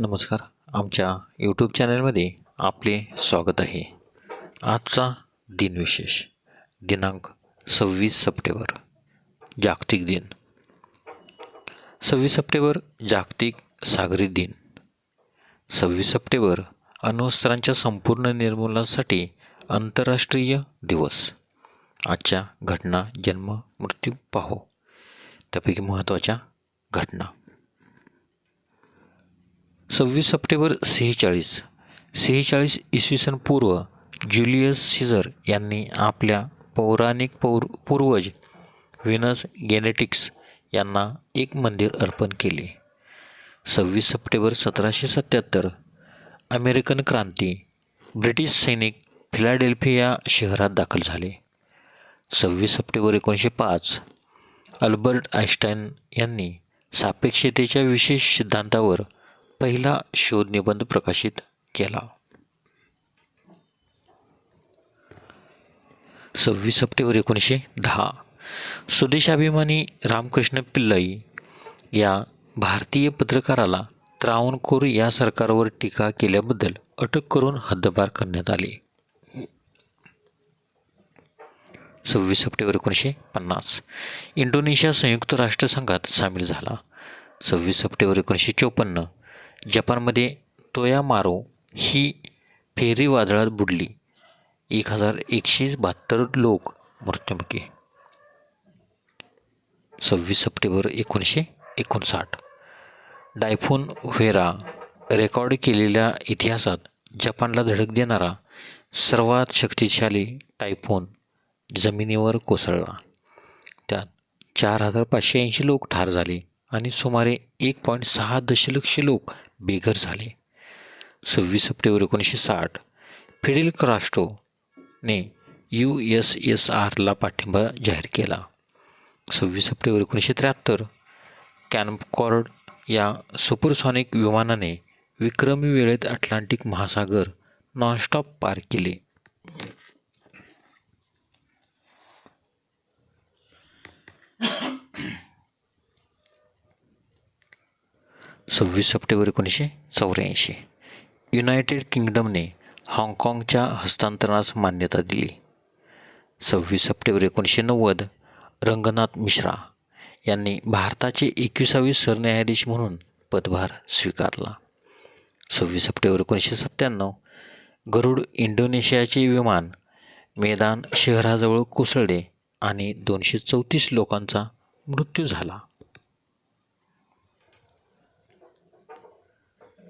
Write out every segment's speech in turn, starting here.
नमस्कार. आमच्या यूट्यूब चॅनलमध्ये आपले स्वागत आहे. आजचा दिनविशेष दिनांक सव्वीस सप्टेंबर जागतिक दिन. सव्वीस सप्टेंबर जागतिक सागरी दिन. सव्वीस सप्टेंबर अण्वस्त्रांच्या संपूर्ण निर्मूलनासाठी आंतरराष्ट्रीय दिवस. आजच्या घटना जन्म मृत्यू पाहू. त्यापैकी महत्त्वाच्या घटना. सव्वीस सप्टेंबर सेहेचाळीस. सेहेचाळीस इसवी सन पूर्व ज्युलियस सीझर यांनी आपल्या पौराणिक पौर पूर्वज व्हिनस गेनेटिक्स यांना एक मंदिर अर्पण केले. सव्वीस सप्टेंबर सतराशे सत्याहत्तर अमेरिकन क्रांती ब्रिटिश सैनिक फिलाडेल्फिया शहरात दाखल झाले. सव्वीस सप्टेंबर एकोणीसशे पाच अल्बर्ट आइन्स्टाईन यांनी सापेक्षतेच्या विशेष सिद्धांतावर पहिला शोध निबंध प्रकाशित केला. सव्वीस सप्टेंबर एकोणीसशे दहा. स्वदेशाभिमानी रामकृष्ण पिल्लई या भारतीय पत्रकाराला त्रावणकोर या सरकारवर टीका केल्याबद्दल अटक करून हद्दपार करण्यात आली. सव्वीस सप्टेंबर एकोणीसशे पन्नास. इंडोनेशिया संयुक्त राष्ट्रसंघात सामील झाला. सव्वीस सप्टेंबर एकोणीसशे चोपन्न जपानमध्ये तोयामारो ही फेरी वादळात बुडली. एक हजार एकशे बहात्तर लोक मृत्युमुखी. सव्वीस सप्टेंबर एकोणीसशे एकोणसाठ. डायफोन व्हेरा रेकॉर्ड केलेल्या इतिहासात जपानला धडक देणारा सर्वात शक्तिशाली टायफोन जमिनीवर कोसळला. त्यात चार हजार पाचशे ऐंशी लोक ठार झाले आणि सुमारे एक पॉईंट सहा दशलक्ष लोक बेघर झाले. सव्वीस सप्टेंबर एकोणीसशे साठ फिडेल क्रास्टोने यू एस एस आरला पाठिंबा जाहीर केला. सव्वीस सप्टेंबर एकोणीसशे त्र्याहत्तर कॅनकॉर्ड या सुपरसॉनिक विमानाने विक्रमी वेळेत अटलांटिक महासागर नॉनस्टॉप पार केले. सव्वीस सप्टेंबर एकोणीसशे चौऱ्याऐंशी. युनायटेड किंगडमने हाँगकाँगच्या हस्तांतरणास मान्यता दिली. सव्वीस सप्टेंबर एकोणीसशे नव्वद रंगनाथ मिश्रा यांनी भारताचे एकविसावे सरन्यायाधीश म्हणून पदभार स्वीकारला. सव्वीस सप्टेंबर एकोणीसशे सत्त्याण्णव गरुड इंडोनेशियाचे विमान मेदान शहराजवळ कोसळले आणि दोनशे चौतीस लोकांचा मृत्यू झाला.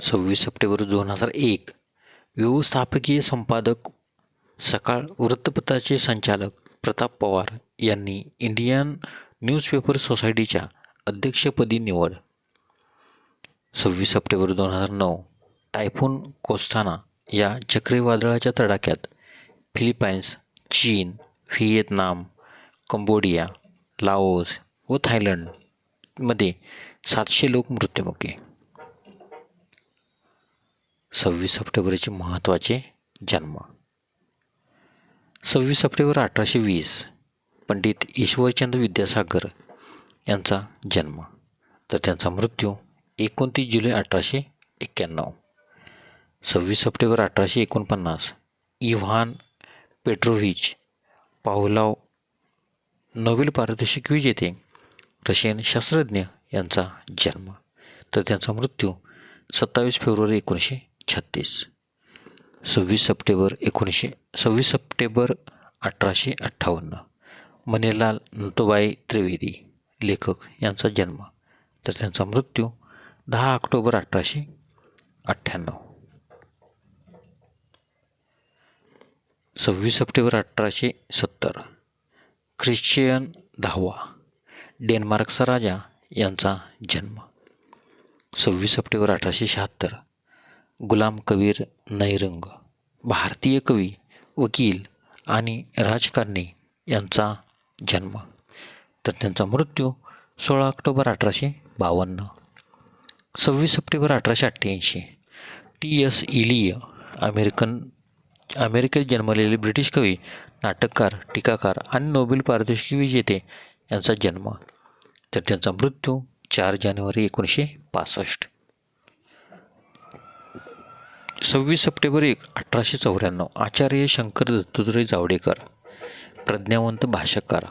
सव्वीस सप्टेंबर दोन हजार एक. व्यवस्थापकीय संपादक सकाळ वृत्तपत्राचे संचालक प्रताप पवार यांनी इंडियन न्यूजपेपर सोसायटीच्या अध्यक्षपदी निवड. सव्वीस सप्टेंबर दोन हजार नऊ टायफून कोस्ताना या चक्रीवादळाच्या तडाख्यात फिलिपाईन्स चीन व्हिएतनाम कंबोडिया लाओस व थायलंडमध्ये सातशे लोक मृत्युमुखी सव्वीस सप्टेंबरचे महत्त्वाचे जन्म. सव्वीस सप्टेंबर अठराशे वीस पंडित ईश्वरचंद विद्यासागर यांचा जन्म. तर त्यांचा मृत्यू एकोणतीस जुलै अठराशे एक्क्याण्णव. सव्वीस सप्टेंबर अठराशे एकोणपन्नास इव्हान पेट्रोव्हिच पावलाव नोबेल पारितोषिक विजेते रशियन शास्त्रज्ञ यांचा जन्म. तर त्यांचा मृत्यू सत्तावीस फेब्रुवारी एकोणीसशे छत्तीस. सव्वीस सप्टेंबर एकोणीसशे सव्वीस सप्टेंबर अठराशे अठ्ठावन्न. मणिलाल नंतुबाई त्रिवेदी लेखक यांचा जन्म. तर त्यांचा मृत्यू दहा ऑक्टोबर अठराशे अठ्ठ्याण्णव. सव्वीस सप्टेंबर अठराशे सत्तर. ख्रिश्चियन दहावा डेन्मार्कचा राजा यांचा जन्म. सव्वीस सप्टेंबर अठराशे शहात्तर. गुलाम कबीर नैरंग भारतीय कवी वकील आणि राजकारणी यांचा जन्म. तर त्यांचा मृत्यू सोळा ऑक्टोबर अठराशे बावन्न. सव्वीस सप्टेंबर अठराशे अठ्ठ्याऐंशी. टी. एस. इलिय अमेरिकन अमेरिकेत जन्मलेले ब्रिटिश कवी नाटककार टीकाकार आणि नोबेल पारितोषिक विजेते यांचा जन्म. तर त्यांचा मृत्यू चार जानेवारी एकोणीसशे पासष्ट. सव्वीस सप्टेंबर एक अठराशे चौऱ्याण्णव. आचार्य शंकर दत्तात्रय जावडेकर. प्रज्ञावंत भाषाकार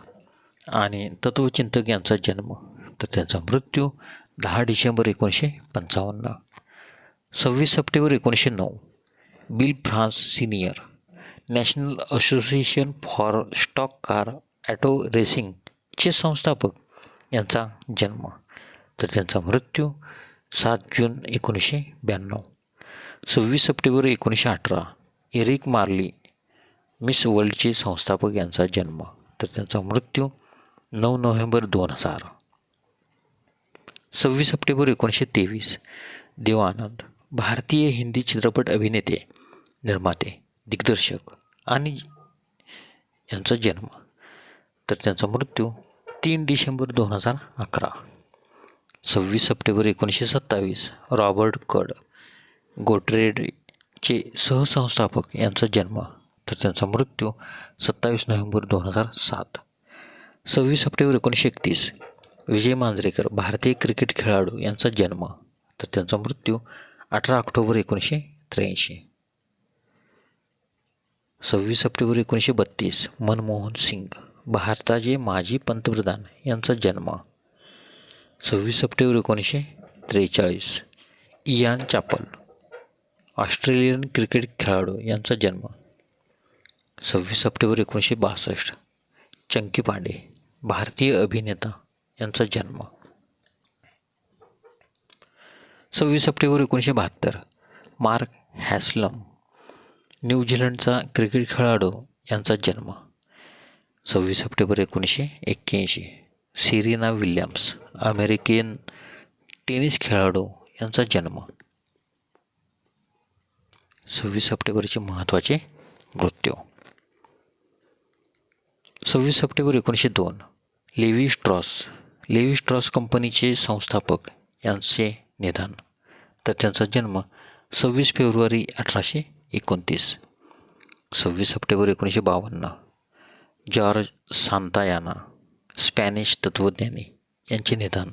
आणि तत्वचिंतक यांचा जन्म. तर त्यांचा मृत्यू दहा डिसेंबर एकोणीसशे पंचावन्न. सव्वीस सप्टेंबर एकोणीसशे नऊ. Bill France senior. National Association for Stock Car Auto रेसिंगचे संस्थापक यांचा जन्म. तर त्यांचा मृत्यू सात जून एकोणीसशे ब्याण्णव. सव्वीस सप्टेंबर एकोणीसशे अठरा एरिक मार्ली मिस वर्ल्डचे संस्थापक यांचा जन्म तर त्यांचा मृत्यू नऊ नोव्हेंबर दोन हजार. सव्वीस सप्टेंबर एकोणीसशे तेवीस देवानंद भारतीय हिंदी चित्रपट अभिनेते निर्माते दिग्दर्शक आणि यांचा जन्म तर त्यांचा मृत्यू तीन डिसेंबर दोन हजार अकरा. सव्वीस सप्टेंबर एकोणीसशे सत्तावीस रॉबर्ट कड गोटरेडचे सहसंस्थापक यांचा जन्म तर त्यांचा मृत्यू सत्तावीस नोव्हेंबर दोन हजार सात. सव्वीस सप्टेंबर एकोणीसशे एकतीस विजय मांजरेकर भारतीय क्रिकेट खेळाडू यांचा जन्म तर त्यांचा मृत्यू अठरा ऑक्टोबर एकोणीसशे त्र्याऐंशी. सव्वीस सप्टेंबर एकोणीसशे बत्तीस मनमोहन सिंग भारताचे माजी पंतप्रधान यांचा जन्म. सव्वीस सप्टेंबर एकोणीसशे त्रेचाळीस इयान चापल ऑस्ट्रेलियन क्रिकेट खेळाडू यांचा जन्म सव्वीस सप्टेंबर एकोणीसशे बासष्ट. चंकी पांडे भारतीय अभिनेता यांचा जन्म. सव्वीस सप्टेंबर एकोणीसशे बहात्तर मार्क हॅसलम न्यूझीलंडचा क्रिकेट खेळाडू यांचा जन्म. सव्वीस सप्टेंबर एकोणीसशे एक्क्याऐंशी सिरिना विल्यम्स अमेरिकन टेनिस खेळाडू यांचा जन्म. सव्वीस सप्टेंबरचे महत्त्वाचे मृत्यू. सव्वीस सप्टेंबर एकोणीसशे दोन लेवी स्ट्रॉस लेवी स्ट्रॉस कंपनीचे संस्थापक यांचे निधन. तर त्यांचा जन्म सव्वीस फेब्रुवारी अठराशे एकोणतीस सव्वीस सप्टेंबर एकोणीसशे बावन्न जॉर्ज सांतायाना स्पॅनिश तत्त्वज्ञानी यांचे निधन.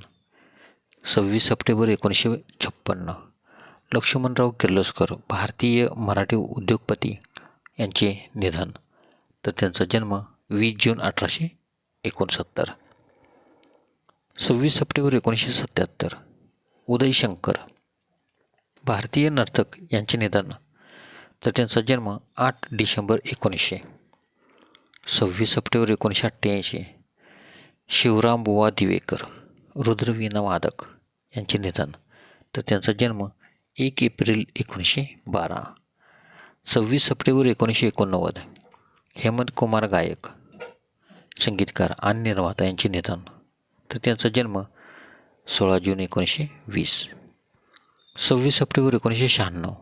सव्वीस सप्टेंबर एकोणीसशे छप्पन्न लक्ष्मणराव किर्लोस्कर भारतीय मराठी उद्योगपती यांचे निधन. तर त्यांचा जन्म वीस जून अठराशे एकोणसत्तर. सव्वीस सप्टेंबर एकोणीसशे सत्त्याहत्तर उदयशंकर भारतीय नर्तक यांचे निधन. तर त्यांचा जन्म आठ डिसेंबर एकोणीसशे. सव्वीस सप्टेंबर एकोणीसशे अठ्ठ्याऐंशी. शिवराम बुवा दिवेकर रुद्रवीणा वादक यांचे निधन. तर त्यांचा जन्म एक एप्रिल एकोणीसशे बारा. सव्वीस सप्टेंबर एकोणीसशे एकोणनव्वद. हेमंत कुमार गायक संगीतकार आणि निर्माता यांचे निधन. तर त्यांचा जन्म सोळा जून एकोणीसशे वीस. सव्वीस सप्टेंबर एकोणीसशे शहाण्णव.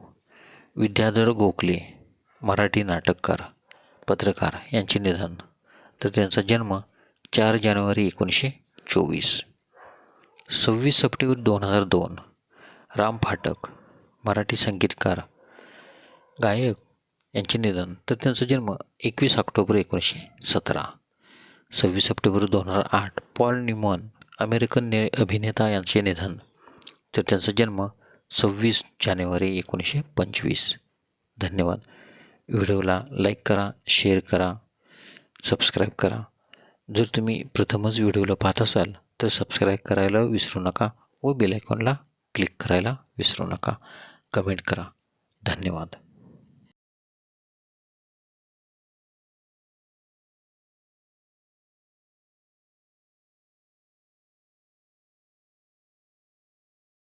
विद्याधर गोखले मराठी नाटककार पत्रकार यांचे निधन. तर त्यांचा जन्म चार जानेवारी एकोणीसशे चोवीस. सव्वीस सप्टेंबर दोन हजार दोन. राम फाटक मराठी संगीतकार गायक यांचे निधन तर त्यांचा जन्म एकवीस ऑक्टोबर एकोणीसशे सतरा सव्वीस सप्टेंबर दोन हजार आठ. पॉल निमॉन अमेरिकन ने अभिनेता यांचे निधन तर त्यांचा जन्म सव्वीस जानेवारी एकोणीसशे पंचवीस. धन्यवाद. व्हिडिओला लाईक करा शेअर करा सबस्क्राईब करा. जर तुम्ही प्रथमच व्हिडिओला पाहत असाल तर सबस्क्राईब करायला विसरू नका व बेलायकॉनला क्लिक करायला विसरू नका. कमेंट करा. धन्यवाद.